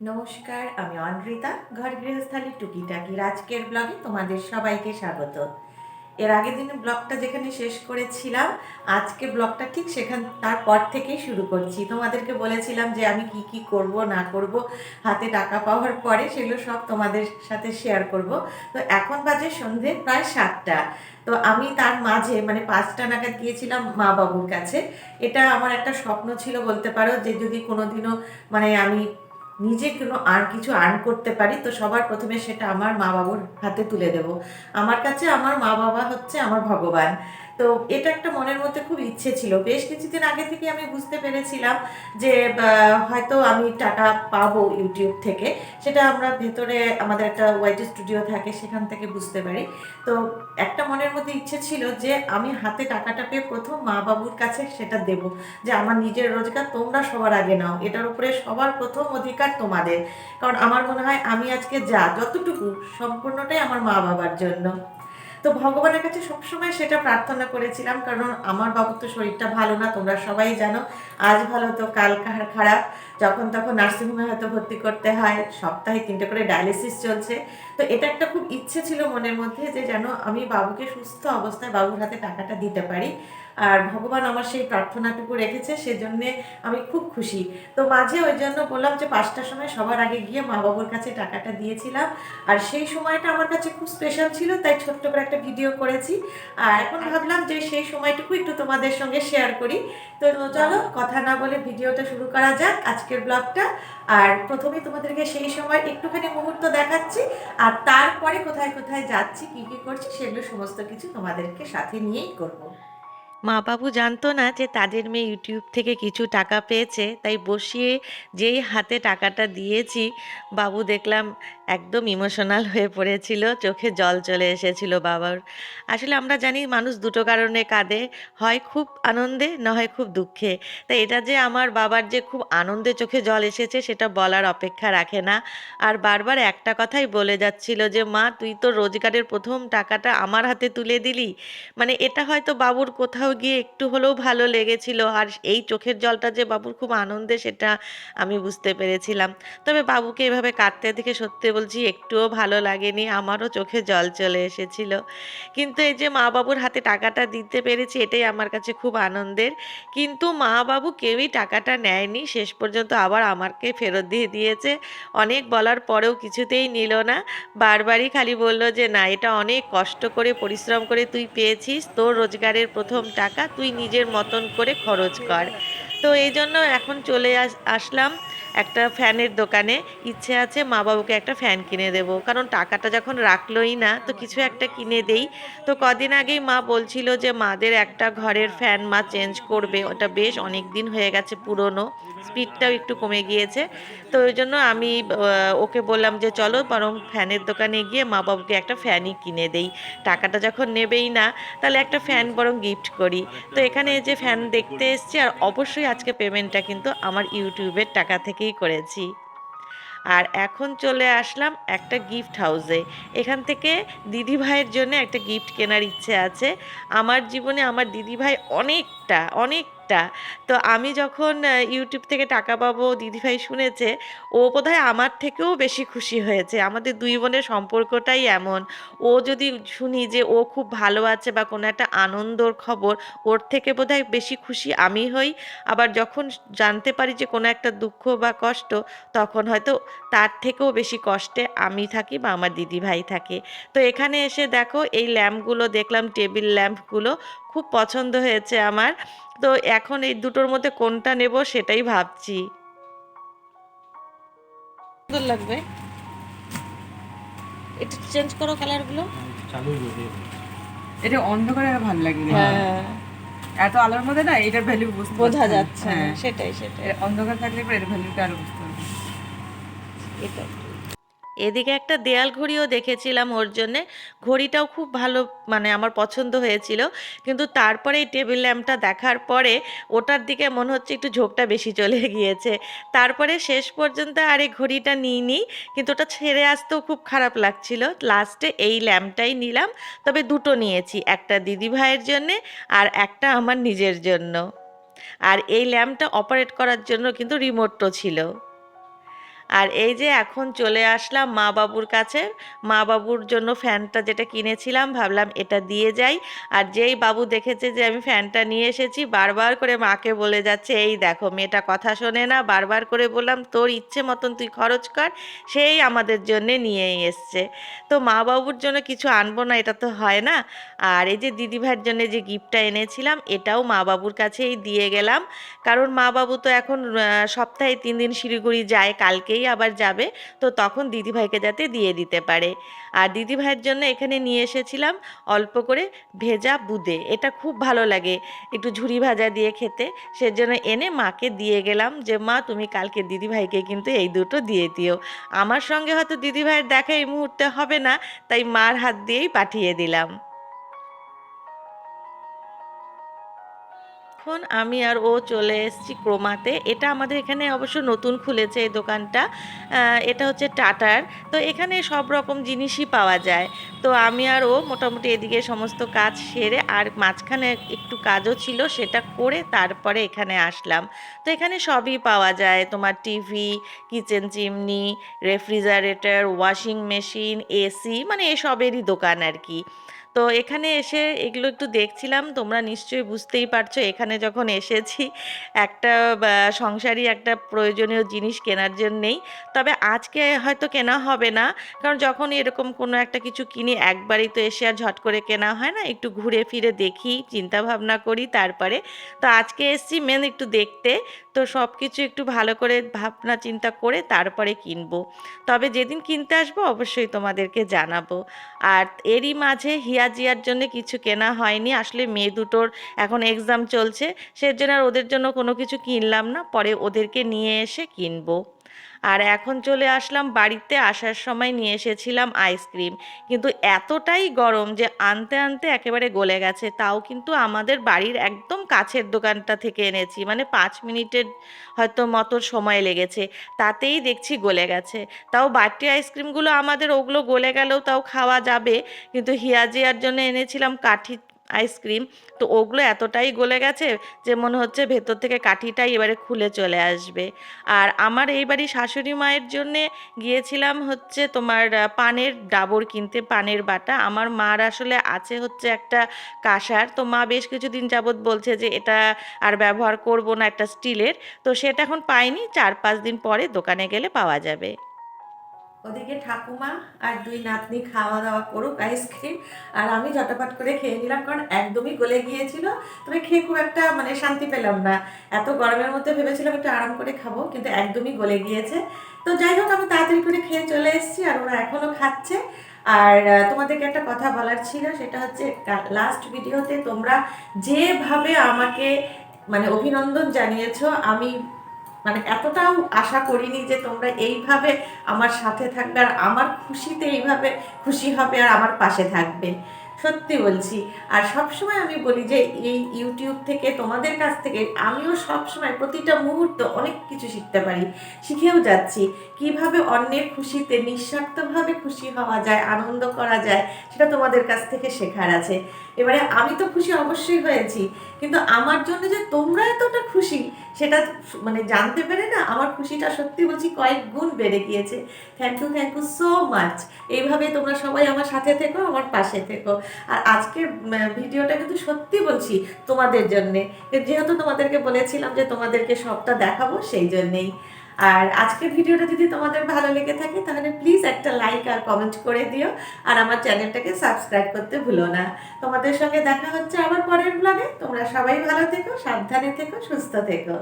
নমস্কার, আমি অনৃতা, ঘর গৃহস্থালী টুকিটাকি আজকের ব্লগে তোমাদের সবাইকে স্বাগত। এর আগের দিনে ব্লগটা যেখানে শেষ করেছিলাম আজকে ব্লগটা ঠিক সেখান তারপর থেকেই শুরু করছি। তোমাদেরকে বলেছিলাম যে আমি কি কি করব, না করব, হাতে টাকা পাওয়ার পরে সেগুলো সব তোমাদের সাথে শেয়ার করব। তো এখন বাজে সন্ধে প্রায় সাতটা। তো আমি তার মাঝে মানে পাঁচটা নাগাদ গিয়েছিলাম মা বাবুর কাছে। এটা আমার একটা স্বপ্ন ছিল বলতে পারো যে যদি কোনোদিনও মানে আমি নিজে কোনো আর কিছু আর্ন করতে পারি, তো সবার প্রথমে সেটা আমার মা বাবুর হাতে তুলে দেব। আমার কাছে আমার মা বাবা হচ্ছে আমার ভগবান। তো এটা একটা মনের মধ্যে খুব ইচ্ছে ছিল। বেশ কিছুদিন আগে থেকে আমি বুঝতে পেরেছিলাম যে হয়তো আমি টাকা পাবো ইউটিউব থেকে। সেটা আমরা ভেতরে, আমাদের একটা ওয়াইট স্টুডিও থাকে, সেখান থেকে বুঝতে পারি। তো একটা মনের মধ্যে ইচ্ছে ছিল যে, আমি হাতে টাকাটা পেয়ে প্রথম মা বাবুর কাছে সেটা দেব। যে, আমার নিজের রোজগার তোমরা সবার আগে নাও। এটার উপরে সবার প্রথম অধিকার তোমাদের। কারণ আমার মনে হয়, আমি আজকে যা, যতটুকু সম্পূর্ণটাই আমার মা বাবার জন্য। তো ভগবানের কাছে সবসময় সেটা প্রার্থনা করেছিলাম, কারণ আমার বাবুর তো শরীরটা ভালো না, তোমরা সবাই জানো, আজ ভালো তো কাল কাহার খারাপ, যখন তখন নার্সিংহোমে হয়তো ভর্তি করতে হয়, সপ্তাহে তিনটে করে ডায়ালিসিস চলছে, তো এটা একটা খুব ইচ্ছে ছিল মনের মধ্যে যে যেন আমি বাবুকে সুস্থ অবস্থায় বাবুর হাতে টাকাটা দিতে পারি আর ভগবান আমার সেই প্রার্থনাটুকু রেখেছে, সেজন্যে আমি খুব খুশি। তো মাঝে ওই জন্য বললাম যে পাঁচটার সময় সবার আগে গিয়ে মা বাবুর কাছে টাকাটা দিয়েছিলাম। আর সেই সময়টা আমার কাছে খুব স্পেশাল ছিল, তাই ছোট্ট করে একটা ভিডিও করেছি। আর এখন ভাবলাম যে সেই সময়টুকু একটু তোমাদের সঙ্গে শেয়ার করি। তো চলো কথা না বলে ভিডিওটা শুরু করা যাক আজকের ব্লগটা। আর প্রথমে তোমাদেরকে সেই সময় একটুখানি মুহূর্ত দেখাচ্ছি, আর তারপরে কোথায় কোথায় যাচ্ছি, কী কী করছি, সেগুলো সমস্ত কিছু তোমাদেরকে সাথে নিয়েই করব। মা বাবু জানতো না যে তাদের মেয়ে ইউটিউব থেকে কিছু টাকা পেয়েছে, তাই বসিয়ে যেই হাতে টাকাটা দিয়েছি, বাবু দেখলাম একদম ইমোশনাল হয়ে পড়েছিল, চোখে জল চলে এসেছিল বাবার। আসলে আমরা জানি মানুষ দুটো কারণে কাঁদে, হয় খুব আনন্দে, না হয় খুব দুঃখে। তাই এটা যে আমার বাবার যে খুব আনন্দে চোখে জল এসেছে, সেটা বলার অপেক্ষা রাখে না। আর বারবার একটা কথাই বলে যাচ্ছিল যে, মা, তুই তো রোজগারের প্রথম টাকাটা আমার হাতে তুলে দিলি। মানে এটা হয়তো বাবুর কোথাও গিয়ে একটু হলেও ভালো লেগেছিল। আর এই চোখের জলটা যে বাবুর খুব আনন্দে, সেটা আমি বুঝতে পেরেছিলাম। তবে বাবুকে এভাবে কাঁদতে দেখে সত্যি বলছি, একটুও ভালো লাগেনি, আমারও চোখে জল চলে এসেছিল। কিন্তু এই যে মা বাবুর হাতে টাকাটা দিতে পেরেছি, এটাই আমার কাছে খুব আনন্দের। কিন্তু মা বাবু কেউই টাকাটা নেয়নি, শেষ পর্যন্ত আবার আমাকে ফেরত দিয়ে দিয়েছে। অনেক বলার পরেও কিছুতেই নিল না। বারবারই খালি বলল যে, না, এটা অনেক কষ্ট করে, পরিশ্রম করে তুই পেয়েছিস, তোর রোজগারের প্রথম টাকা, তুই নিজের মতন করে খরচ কর। তো এই জন্য এখন চলে আস, আসলাম একটা ফ্যানের দোকানে। ইচ্ছে আছে মা বাবুকে একটা ফ্যান কিনে দেব। কারণ টাকাটা যখন রাখলোই না, তো কিছু একটা কিনে দেই। তো কদিন আগেই মা বলছিল যে মাদের একটা ঘরের ফ্যান মা চেঞ্জ করবে। ওটা বেশ অনেক দিন হয়ে গেছে পুরনো, স্পিডটাও একটু কমে গিয়েছে। তো ওই জন্য আমি ওকে বললাম যে চলো বরং ফ্যানের দোকানে গিয়ে মা বাবুকে একটা ফ্যানই কিনে দেই। টাকাটা যখন নেবেই না, তাহলে একটা ফ্যান বরং গিফট করি। তো এখানে যে ফ্যান দেখতে এসেছি, আর অবশ্যই আজকে পেমেন্টটা কিন্তু আমার ইউটিউবের টাকা থেকেই করেছি। আর এখন চলে আসলাম একটা গিফট হাউসে এখান থেকে দিদি ভাইয়ের জন্য একটা গিফট কেনার ইচ্ছে আছে। আমার জীবনে আমার দিদি ভাই অনেকটা অনেকটা তো আমি যখন ইউটিউব থেকে টাকা পাবো, দিদিভাই শুনেছে, ও বোধহয় আমার থেকেও বেশি খুশি হয়েছে। আমাদের দুই বোনের সম্পর্কটাই এমন। ও যদি শুনি যে ও খুব ভালো আছে বা কোনো একটা আনন্দর খবর, ওর থেকে বোধহয় বেশি খুশি আমি হই। আবার যখন জানতে পারি যে কোনো একটা দুঃখ বা কষ্ট, তখন হয়তো তার থেকেও বেশি কষ্টে আমি থাকি বা আমার দিদিভাই থাকে। তো এখানে এসে দেখো, এই ল্যাম্পগুলো, দেখলাম টেবিল ল্যাম্পগুলো খুব পছন্দ হয়েছে আমার। তো এখন এই দুটোর মধ্যে কোনটা নেব সেটাই ভাবছি। সুন্দর লাগবে। এটা চেঞ্জ করো কালারগুলো চালু এটা অন্ধকারে আর ভালো লাগে না হ্যাঁ। এত আলোর মধ্যে না এটার ভ্যালু বুঝতে বোঝা যাচ্ছে। হ্যাঁ। সেটাই সেটাই। অন্ধকার থাকলে পরে এর ভ্যালুটা আরও বুঝতে পারবে। এটা এদিকে একটা দেয়াল ঘড়িও দেখেছিলাম ওর জন্যে। ঘড়িটাও খুব ভালো মানে আমার পছন্দ হয়েছিল। কিন্তু তারপরে এই টেবিল ল্যাম্পটা দেখার পরে ওটার দিকে মনে হচ্ছে একটু ঝোঁকটা বেশি চলে গিয়েছে। তারপরে শেষ পর্যন্ত আর এই ঘড়িটা নিইনি, কিন্তু ওটা ছেড়ে আসতেও খুব খারাপ লাগছিল। লাস্টে এই ল্যাম্পটাই নিলাম, তবে দুটো নিয়েছি, একটা দিদি ভাইয়ের জন্যে আর একটা আমার নিজের জন্য। আর এই ল্যাম্পটা অপারেট করার জন্য কিন্তু রিমোটও ছিল। আর এই যে এখন চলে আসলাম মা বাবুর কাছে। মা বাবুর জন্য ফ্যানটা যেটা কিনেছিলাম, ভাবলাম এটা দিয়ে যাই। আর যেই বাবু দেখেছে যে আমি ফ্যানটা নিয়ে এসেছি, বারবার করে মাকে বলে যাচ্ছে, এই দেখো, মেয়েটা কথা শোনে না। বারবার করে বললাম, তোর ইচ্ছে মতন তুই খরচ কর, সেই আমাদের জন্যে নিয়েই এসছে। তো মা বাবুর জন্য কিছু আনব না, এটা তো হয় না। আর এই যে দিদিভাইয়ের জন্য যে গিফটটা এনেছিলাম, এটাও মা বাবুর কাছেই দিয়ে গেলাম। কারণ মা বাবু তো এখন সপ্তাহে তিন দিন শিলিগুড়ি যায়, কালকেই আবার যাবে। তো তখন দিদিভাইকে যাতে দিয়ে দিতে পারে। আর দিদিভাইয়ের জন্য এখানে নিয়ে এসেছিলাম অল্প করে ভেজা বুদে। এটা খুব ভালো লাগে একটু ঝুরি ভাজা দিয়ে খেতে। সেজন্য এনে মাকে দিয়ে গেলাম যে, মা, তুমি কালকে দিদিভাইকে কিন্তু এই দুটো দিয়ে দিও। আমার সঙ্গে হয়তো দিদিভাইয়ের দেখা এই মুহূর্তে হবে না। তাই মার হাত দিয়েই পাঠিয়ে দিলাম। এখন আমি আর ও চলে এসেছি ক্রোমাতে। এটা আমাদের এখানে অবশ্য নতুন খুলেছে এই দোকানটা। এটা হচ্ছে টাটার। তো এখানে সব রকম জিনিসই পাওয়া যায়। তো আমি আর ও মোটামুটি এদিকে সমস্ত কাজ সেরে আর মাঝখানে একটু কাজও ছিল সেটা করে তারপরে এখানে আসলাম। তো এখানে সবই পাওয়া যায়। তোমার TV, kitchen chimney, refrigerator, washing machine, AC মানে এসবেরই দোকান আর কি। তো এখানে এসে এগুলো একটু দেখছিলাম তোমরা নিশ্চয়ই বুঝতেই পারছ। এখানে যখন এসেছি একটা বা, সংসারী একটা প্রয়োজনীয় জিনিস কেনার জন্যেই তবে আজকে হয়তো কেনা হবে না কারণ যখন এরকম কোনো একটা কিছু কিনি একবারই তো এসে আর ঝট করে কেনা হয় না। একটু ঘুরে ফিরে দেখি চিন্তা ভাবনা করি তারপরে। তো আজকে এসছি মেন একটু দেখতে। তো সব কিছু একটু ভালো করে ভাবনা চিন্তা করে তারপরে কিনবো। তবে যেদিন কিনতে আসব অবশ্যই তোমাদেরকে জানাব। আর এরই মাঝে হিয়া জিয়ার জন্য কিছু কেনা হয়নি। আসলে মেয়ে দুটোর এখন এক্সাম চলছে। সেজন্য আর ওদের জন্য কোনো কিছু কিনলাম না। পরে ওদেরকে নিয়ে এসে কিনবো। আর এখন চলে আসলাম বাড়িতে আসার সময় নিয়ে এসেছিলাম আইসক্রিম। কিন্তু এতটাই গরম যে আনতে আনতে একেবারে গলে গেছে, তাও কিন্তু আমাদের বাড়ির একদম কাছের দোকানটা থেকে এনেছি। মানে পাঁচ মিনিটের হয়তো মতো সময় লেগেছে, তাতেই দেখছি গলে গেছে। তাও বাটি আইসক্রিমগুলো আমাদের ওগুলো গলে গেলেও তাও খাওয়া যাবে। কিন্তু হিয়াজিয়ার জন্য এনেছিলাম কাঠি আইসক্রিম তো ওগুলো এতটাই গলে গেছে যে মনে হচ্ছে ভেতর থেকে কাঠিটাই এবারে খুলে চলে আসবে। আর আমার এই বাড়ি শাশুড়ি মায়ের জন্যে গিয়েছিলাম হচ্ছে তোমার পানের ডাবর কিনতে, পানের বাটা। আমার মার আসলে আছে হচ্ছে একটা কাঁসার। তো মা বেশ কিছুদিন যাবৎ বলছে যে এটা আর ব্যবহার করব না একটা স্টিলের। তো সেটা এখন পাইনি, চার পাঁচ দিন পরে দোকানে গেলে পাওয়া যাবে। ওদিকে ঠাকুমা আর দুই নাতনি খাওয়া দাওয়া করুক আইসক্রিম আর আমি ঝটাপট করে খেয়ে নিলাম, কারণ একদমই গলে গিয়েছিল। তবে খেয়ে খুব একটা মানে শান্তি পেলাম না। এত গরমের মধ্যে ভেবেছিলাম একটু আরাম করে খাব, কিন্তু একদমই গলে গিয়েছে। তো যাই হোক, আমি তাড়াতাড়ি করে খেয়ে চলে এসেছি, আর ওরা এখনও খাচ্ছে। আর তোমাদেরকে একটা কথা বলার ছিল, সেটা হচ্ছে লাস্ট ভিডিওতে তোমরা যেভাবে আমাকে মানে অভিনন্দন জানিয়েছো, আমি মানে এতটাও আশা করিনি যে তোমরা এইভাবে আমার সাথে থাকবে আর আমার খুশিতে এইভাবে খুশি হবে আর আমার পাশে থাকবে। সত্যি বলছি। আর সবসময় আমি বলি যে এই ইউটিউব থেকে, তোমাদের কাছ থেকে আমিও সবসময় প্রতিটা মুহূর্ত অনেক কিছু শিখতে পারি, শিখেও যাচ্ছি। কীভাবে অন্যের খুশিতে নিঃস্বার্থভাবে খুশি হওয়া যায়, আনন্দ করা যায়, সেটা তোমাদের কাছ থেকে শেখার আছে। এবারে আমি তো খুশি অবশ্যই হয়েছি, কিন্তু আমার জন্য যে তোমরা এতটা খুশি সেটা মানে জানতে পেরে না আমার খুশিটা সত্যি বলছি কয়েক গুণ বেড়ে গিয়েছে। Thank you thank you so much এইভাবে তোমরা সবাই আমার সাথে থেকো, আমার পাশে থেকো। আর আজকের ভিডিওটা কিন্তু সত্যি বলছি তোমাদের জন্যে। যেহেতু তোমাদেরকে বলেছিলাম যে তোমাদেরকে সবটা দেখাবো, সেই জন্যেই। আর আজকের ভিডিওটা যদি তোমাদের ভালো লেগে থাকে, তাহলে প্লিজ একটা লাইক আর কমেন্ট করে দিও। আর আমার চ্যানেলটাকে সাবস্ক্রাইব করতে ভুলো না। তোমাদের সঙ্গে দেখা হচ্ছে আবার পরের ব্লগে তোমরা সবাই ভালো থেকো, সাবধানে থেকো, সুস্থ থেকো।